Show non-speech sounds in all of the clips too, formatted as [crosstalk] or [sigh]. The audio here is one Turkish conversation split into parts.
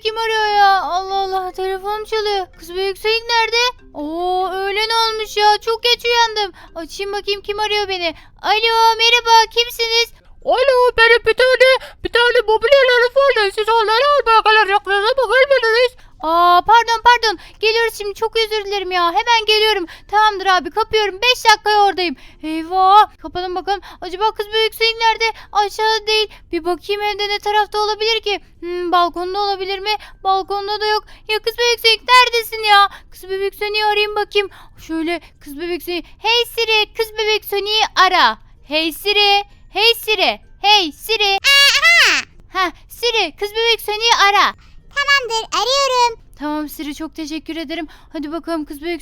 kim arıyor ya? Allah Allah telefonum çalıyor. Kız büyük Sonic nerede? Oo öğlen olmuş ya. Çok geç uyandım. Açayım bakayım kim arıyor beni. Alo merhaba kimsiniz? Alo benim bir tane bir tane mobilyalarım vardı. Siz onları almaya galacaksınız ama gelmediniz. Aa pardon pardon. Geliyoruz şimdi çok özür dilerim ya. Hemen geliyorum. Tamamdır abi kapıyorum. 5 dakikaya oradayım. Eyvah. Kapalım bakalım. Acaba kız büyük Sonic nerede? Aşağıda değil. Bir bakayım evde ne tarafta olabilir ki? Hmm, balkonda olabilir mi? Balkonda da yok. Ya kız bebek Sonic neredesin ya? Kız bebek Sonic'i arayayım bakayım. Şöyle kız bebek Sonic. Hey Siri kız bebek Sonic'i ara. Hey Siri. Hey Siri. Hey Siri. Ha Siri kız bebek Sonic'i ara. Tamamdır arıyorum. Tamam Siri çok teşekkür ederim. Hadi bakalım kız büyük.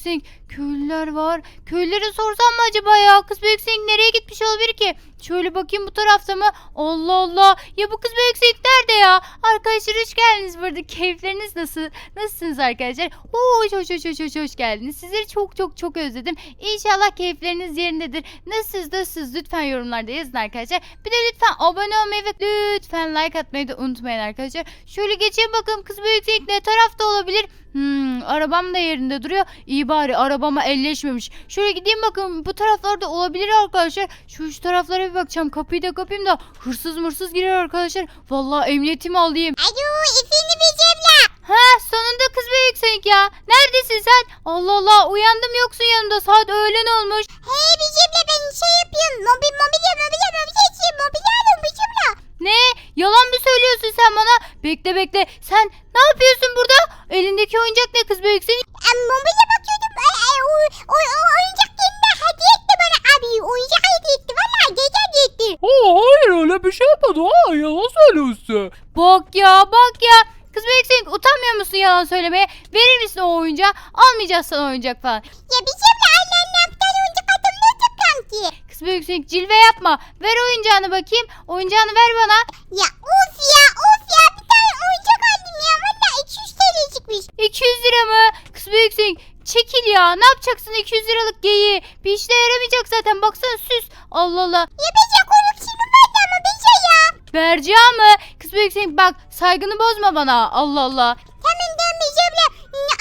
Köylüler var. Köylülere sorsam mı acaba ya? Kız büyük nereye gitmiş olabilir ki? Şöyle bakayım bu tarafta mı? Allah Allah. Ya bu kız büyük nerede ya? Arkadaşlar hoş geldiniz burada. [laughs] Keyifleriniz nasıl? Nasılsınız arkadaşlar? Oo, hoş hoş hoş hoş hoş, hoş geldiniz. Sizleri çok çok çok özledim. İnşallah keyifleriniz yerindedir. Nasılsınız nasılsınız? Lütfen yorumlarda yazın arkadaşlar. Bir de lütfen abone olmayı ve lütfen like atmayı da unutmayın arkadaşlar. Şöyle geçeyim bakalım kız büyük ne tarafta olabilir? Hmm, arabam da yerinde duruyor. İyi bari arabama elleşmemiş. Şöyle gideyim bakın bu taraflarda olabilir arkadaşlar. Şu şu taraflara bir bakacağım. Kapıyı da kapayım da hırsız mırsız girer arkadaşlar. Vallahi emniyetimi alayım. Alo efendim Ece abla. Ha sonunda kız büyük Sonic ya. Neredesin sen? Allah Allah uyandım yoksun yanımda. Saat öğlen olmuş. Hey Ece abla ben şey yapıyorum. Mobil mobilya mobilya mobilya mobilya. Ne? Yalan mı söylüyorsun sen bana? Bekle bekle. Sen ne yapıyorsun burada? Elindeki oyuncak ne kız büyük? E, mobilya bakıyordum. E, e, o, o, o oyuncak yerine hediye etti bana abi. Oyuncak hediye etti. Valla gece hediye etti. Aa hayır öyle bir şey yapmadı. Aa yalan söylüyorsun. Bak ya bak ya. Kız büyük Sonic utanmıyor musun yalan söylemeye? Verir misin o oyuncağı? Almayacağız sana oyuncak falan. Ya Ece abla annemle Kız büyük Sonic cilve yapma. Ver oyuncağını bakayım. Oyuncağını ver bana. Ya of ya of ya bir tane oyuncak aldım ya. Valla 200 TL çıkmış. 200 lira mı? Büyük Sonic çekil ya. Ne yapacaksın 200 liralık geyiği? Bir işe yaramayacak zaten. Baksana süs. Allah Allah. Ya Bece konuk şimdi vardı ama Bece ya. Vereceğim mı? Kız büyük bak saygını bozma bana. Allah Allah. Tamam tamam Bece abla.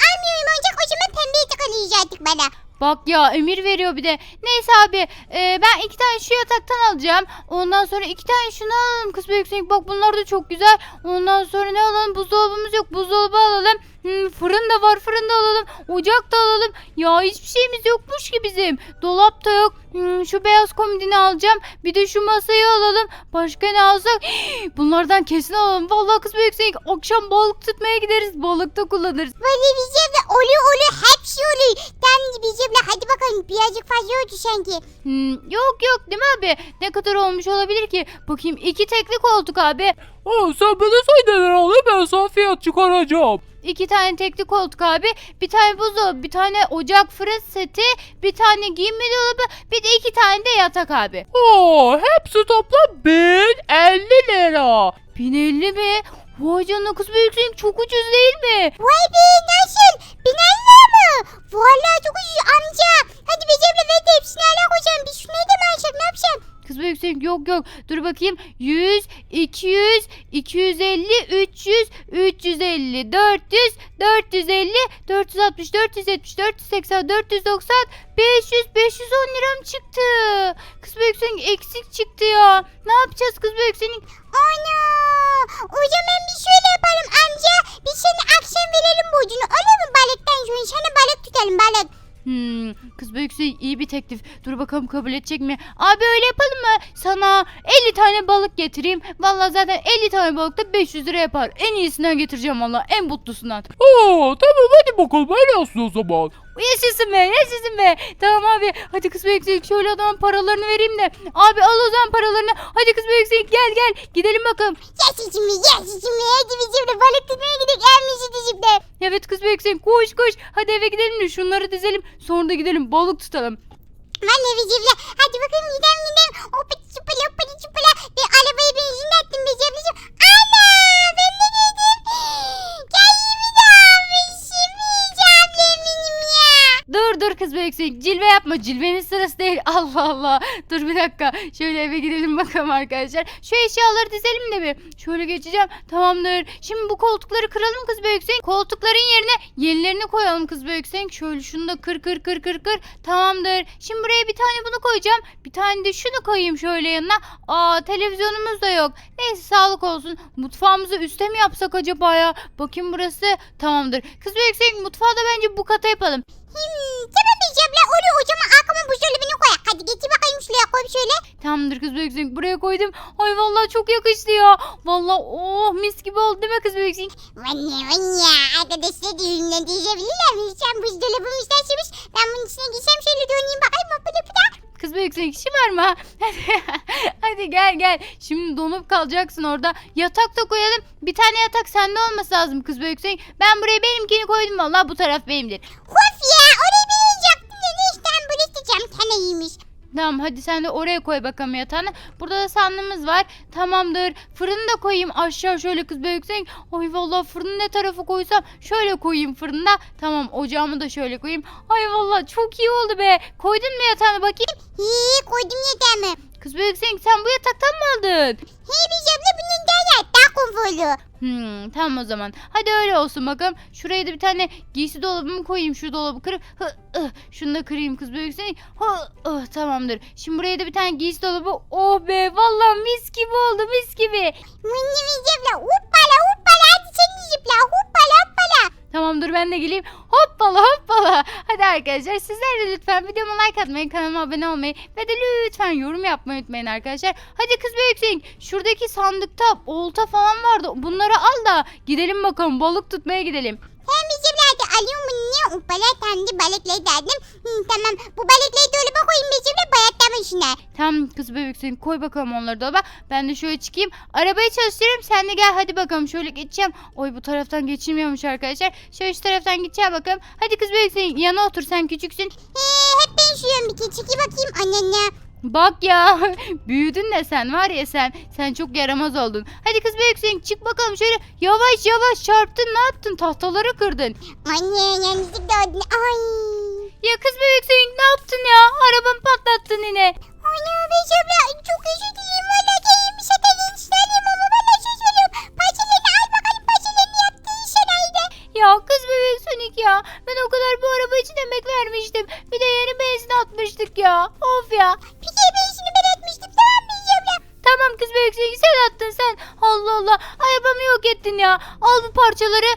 Almıyorum oyuncak o zaman pembe yatak alacaktık bana. Bak ya emir veriyor bir de. Neyse abi e, ben iki tane şu yataktan alacağım. Ondan sonra iki tane şunu alalım kız büyük. Bak bunlar da çok güzel. Ondan sonra ne alalım? Buzdolabımız yok. Buzdolabı alalım. Hmm, fırın da var. Fırın da alalım. Ocak da alalım. Ya hiçbir şeyimiz yokmuş ki bizim. Dolap da yok. Hmm, şu beyaz komodini alacağım. Bir de şu masayı alalım. Başka ne alsak? Bunlardan kesin alalım. Vallahi kız büyük Sonic. Akşam balık tutmaya gideriz. Balıkta kullanırız. Valla Bece abla oluyor oluyor hepsi oluyor. Tamam Bece abla hadi bakalım birazcık fazla oldu sanki. Hmm, yok yok değil mi abi? Ne kadar olmuş olabilir ki? Bakayım iki tekli koltuk abi. Aa sen bana söyle herhalde ben sana fiyat çıkaracağım. İki tane tekli koltuk abi. Bir tane buzdolabı, bir tane ocak fırın seti, bir tane giyinme dolabı, bir de iki tane de yatak abi. Aa hepsi toplam 1050 lira. 1050 mi? Vay canına kız büyüksün çok ucuz değil mi? Vay be nasıl? Binanla mı? Valla çok ucuz amca. Hadi Bece abla ver de hepsini hala koyacağım. Biz şunu da mı alsak ne yapacağım? Kız büyüksün yok yok. Dur bakayım. 100, 200, 250, 300, 350, 400, 450, 460, 470, 480, 490, 500, 510 liram çıktı. Kız büyüksün eksik çıktı ya. Ne yapacağız kız büyüksün? Ana. O zaman bir şöyle yapalım amca. Biz sana akşam verelim borcunu. Olur mu balıktan sonra? Sana balık tutalım balık. Hmm, kız büyüksü iyi bir teklif. Dur bakalım kabul edecek mi? Abi öyle yapalım mı? Sana 50 tane balık getireyim. Vallahi zaten 50 tane balık da 500 lira yapar. En iyisinden getireceğim valla. En mutlusundan. Aa tamam hadi bakalım öyle olsun o zaman. Yaşasın be yaşasın be. Tamam abi hadi kız büyüksü şöyle adamın paralarını vereyim de. Abi al o zaman paralarını. Hadi kız büyüksü gel gel. Gidelim bakalım. Yes içimi yes içimi. Hadi Bece abla balık tutmaya gidelim. Gelmişiz dizimde. Evet kız büyüksü koş koş. Hadi eve gidelim de şunları dizelim. Sonra da gidelim balık tutalım. Valla Bece abla. Hadi bakalım gidelim gidelim. Hoppa çupala hoppa çupala. Ve arabaya benzin attım ablacığım. Ana ben de giydim. [gasps] Kendimi de almışım. Bece ablam benim ya. Dur dur kız büyüksü cilve yapma cilvenin sırası değil [laughs] Allah Allah dur bir dakika. Şöyle eve gidelim bakalım arkadaşlar. Şu eşyaları dizelim de bir. Şöyle geçeceğim. Tamamdır. Şimdi bu koltukları kıralım kız büyüksek. Koltukların yerine yenilerini koyalım kız büyüksek. Şöyle şunu da kır kır kır kır kır. Tamamdır. Şimdi buraya bir tane bunu koyacağım. Bir tane de şunu koyayım şöyle yanına. Aa televizyonumuz da yok. Neyse sağlık olsun. Mutfağımızı üste mi yapsak acaba ya? Bakayım burası. Tamamdır. Kız büyüksek mutfağı da bence bu kata yapalım. Hmm, tamam Bece abla oraya o zaman koy. Hadi getir bakayım şuraya koy şöyle. Tamamdır kız büyüksek buraya koydum. Ay vallahi çok yakıştı ya. Vallahi oh mis gibi oldu değil mi kız büyüksek? Vanya vanya arkadaşlar düğünle diyebilirler mi? Sen buzdolabımı isterseniz ben bunun içine girsem şöyle döneyim bakayım hoppa hoppa. Kız büyüksek şımarma. [laughs] Hadi, hadi gel gel. Şimdi donup kalacaksın orada. Yatak da koyalım. Bir tane yatak sende olması lazım kız büyüksek. Ben buraya benimkini koydum vallahi bu taraf benimdir. Of ya orayı beğenecektim de ne işten böyle isteyeceğim. İyiymiş. Tamam hadi sen de oraya koy bakalım yatağını. Burada da sandığımız var. Tamamdır. Fırını da koyayım aşağı şöyle kız büyüksek. Ay vallahi fırını ne tarafa koysam şöyle koyayım fırında. Tamam ocağımı da şöyle koyayım. Ay vallahi çok iyi oldu be. Koydun mu yatağını bakayım. Hii koydum yatağımı. Kız büyüksek sen bu yataktan mı aldın? Hey Bece abla bunun daha daha konforlu. Hmm, tamam o zaman. Hadi öyle olsun bakalım. Şuraya da bir tane giysi dolabımı koyayım. Şu dolabı kırıp hı, ıh, şunu da kırayım kız büyüksek. Hı, ıh, tamamdır. Şimdi buraya da bir tane giysi dolabı. Oh be vallahi mis gibi oldu mis gibi. Mınni Bece abla hoppala hoppala hadi sen de zıpla hoppala hoppala. Tamamdır ben de geleyim. Hoppala hoppala. Hadi arkadaşlar sizler de lütfen videoma like atmayı, kanalıma abone olmayı ve de lütfen yorum yapmayı unutmayın arkadaşlar. Hadi kız büyüksek şuradaki sandıkta olta falan vardı. Bunları al da gidelim bakalım balık tutmaya gidelim. Hem hadi alıyorum ne kendi balıkları derdim. Hı, tamam bu balıkları dolaba koyayım Bece abla bayatlama işine. Tamam kız bebeksin koy bakalım onları dolaba. Ben de şöyle çıkayım. Arabayı çalıştırayım sen de gel hadi bakalım şöyle geçeceğim. Oy bu taraftan geçilmiyormuş arkadaşlar. Şöyle şu taraftan gideceğim bakalım. Hadi kız bebeksin yana otur sen küçüksün. Ee, hep ben şuyorum bir kere çeki bakayım anne. Bak ya [laughs] büyüdün de sen var ya sen. Sen çok yaramaz oldun. Hadi kız bebeksin çık bakalım şöyle yavaş yavaş çarptın ne yaptın tahtaları kırdın. Anne yanlışlıkla öldün. Ay. Ya kız bebeksin ne yaptın ya arabamı patlattın yine. Ana Bece abla çok özür dilerim. Valla gelin şaka gençlerim ama valla söz veriyorum. Parçalarını al bakalım parçalarını yaptığı işe neydi? Ya kız bebek Sonic ya. Ben o kadar bu araba için emek vermiştim. Bir de yeni benzin atmıştık ya. Of ya. Tamam kız bebek Sonic sen attın sen. Allah Allah. Arabamı yok ettin ya. Al bu parçaları.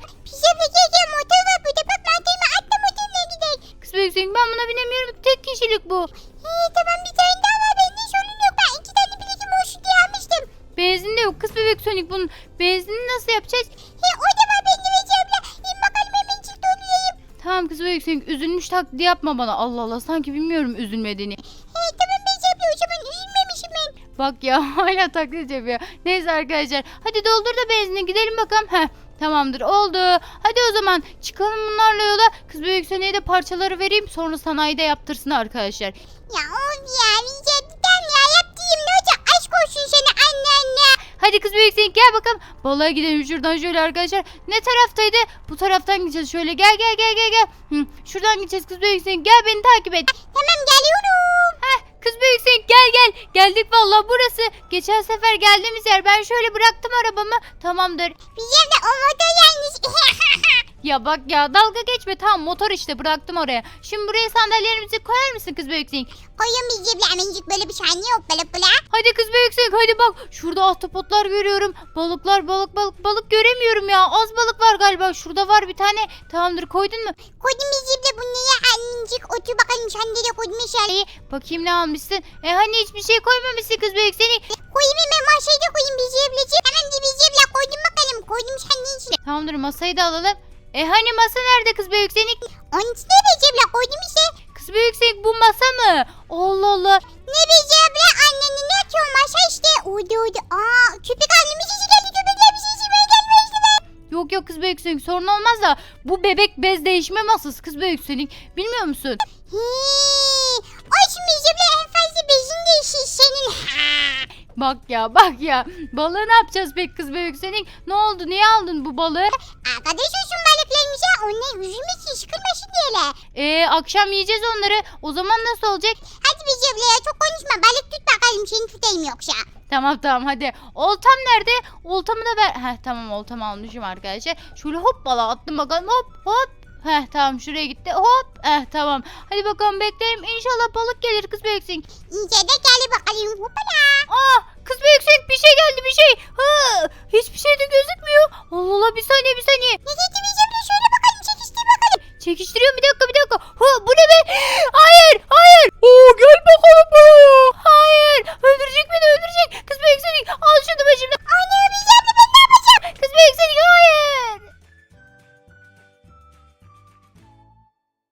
Abla gel gel motor var burada bak motoruma atla motoruna gidelim. Kız bebek Sonic ben buna binemiyorum. Tek kişilik bu. Ee, tamam bir tane daha var bende sorun yok. Ben iki tane biletim boşu diye almıştım. Benzin de yok. Kız bebek Sonic bunun benzinini nasıl yapacağız? He o da var Bece abla. İn bakalım hemen çık doldurayım. Tamam kız bebek Sonic üzülmüş taklidi yapma bana. Allah Allah sanki bilmiyorum üzülmediğini. Bak ya [laughs] hala taklit yapıyor. Neyse arkadaşlar hadi doldur da benzini gidelim bakalım. Heh tamamdır oldu. Hadi o zaman çıkalım bunlarla yola. Kız büyük seneye de parçaları vereyim sonra sanayide yaptırsın arkadaşlar. Ya of ya Bece abla ya yaptığım ne olacak aşk olsun sana anne anne. Hadi kız büyük seneye gel bakalım. Balığa gidelim şuradan şöyle arkadaşlar. Ne taraftaydı? Bu taraftan gideceğiz şöyle gel gel gel gel gel. Hı, şuradan gideceğiz kız büyük seneye gel beni takip et. Tamam geliyorum. Heh, kız büyük seneye gel gel. Geldik vallahi burası. Geçen sefer geldiğimiz yer. Ben şöyle bıraktım arabamı. Tamamdır. Abla o motor yanlış. Ya bak ya dalga geçme tamam motor işte bıraktım oraya. Şimdi buraya sandalyelerimizi koyar mısın kız büyüksün? Koyun Bece abla hemencik böyle bir saniye hoppala hoppala. Hadi kız büyüksün hadi bak şurada ahtapotlar görüyorum. Balıklar balık balık balık göremiyorum ya. Az balık var galiba şurada var bir tane. Tamamdır koydun mu? Koydum Bece abla bunları annecik otur bakalım sandalye koydum. İyi bakayım ne almışsın. E hani hiçbir şey koymamışsın kız büyüksün. Koyayım hemen masaya koyayım Bece ablacığım. Hemen de abla koydum bakalım. Koydum sandalyenin içine. Tamamdır masayı da alalım. E hani masa nerede kız büyüksün? Onun içine Bece abla koydum işte. Kız büyüksün bu masa mı? Allah Allah. Ne Bece abla annenin ne atıyor masa işte. Uydu uydu. Aa köpek annemin sesi geldi. Köpekler bir sesi böyle gelmişti be. Yok yok kız büyüksün sorun olmaz da bu bebek bez değişme masası kız büyüksün. Bilmiyor musun? Hii. Ay şimdi abla en fazla bezin değişir senin. [laughs] Bak ya bak ya. Balığı ne yapacağız pek kız bebek senin? Ne oldu niye aldın bu balığı? Arkadaş olsun balıklarımıza. Onlar üzülmesin sıkılmasın diyeler. Ee, akşam yiyeceğiz onları. O zaman nasıl olacak? Hadi Bece abla ya çok konuşma. Balık tut bakalım seni tutayım yoksa. Tamam tamam hadi. Oltam nerede? Oltamı da ver. Heh tamam oltamı almışım arkadaşlar. Şöyle hoppala attım bakalım hop hop. Heh tamam şuraya gitti hop. Eh tamam. Hadi bakalım bekleyelim. İnşallah balık gelir kız büyüksün. İyice de gel bakalım. Hoppala. Aa kız büyüksün bir şey geldi bir şey. Ha, hiçbir şey de gözükmüyor. Allah Allah bir saniye bir